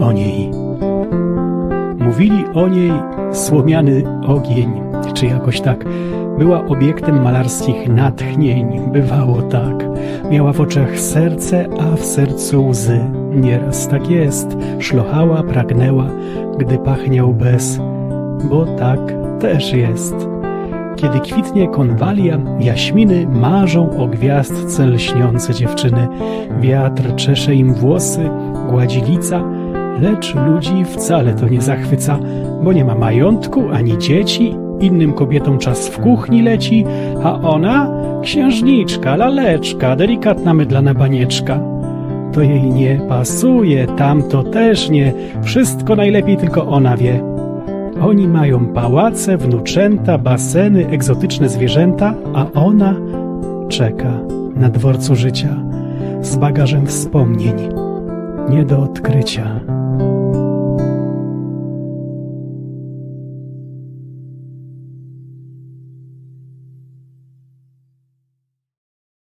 o niej. Mówili o niej słomiany ogień, czy jakoś tak. Była obiektem malarskich natchnień, bywało tak. Miała w oczach serce, a w sercu łzy. Nieraz tak jest, szlochała, pragnęła, gdy pachniał bez, bo tak też jest. Kiedy kwitnie konwalia, jaśminy marzą o gwiazdce lśniące dziewczyny. Wiatr czesze im włosy, gładzi lica, lecz ludzi wcale to nie zachwyca, bo nie ma majątku ani dzieci, innym kobietom czas w kuchni leci, a ona księżniczka, laleczka, delikatna mydlana banieczka. To jej nie pasuje, tamto też nie, wszystko najlepiej tylko ona wie. Oni mają pałace, wnuczęta, baseny, egzotyczne zwierzęta, a ona czeka na dworcu życia z bagażem wspomnień nie do odkrycia.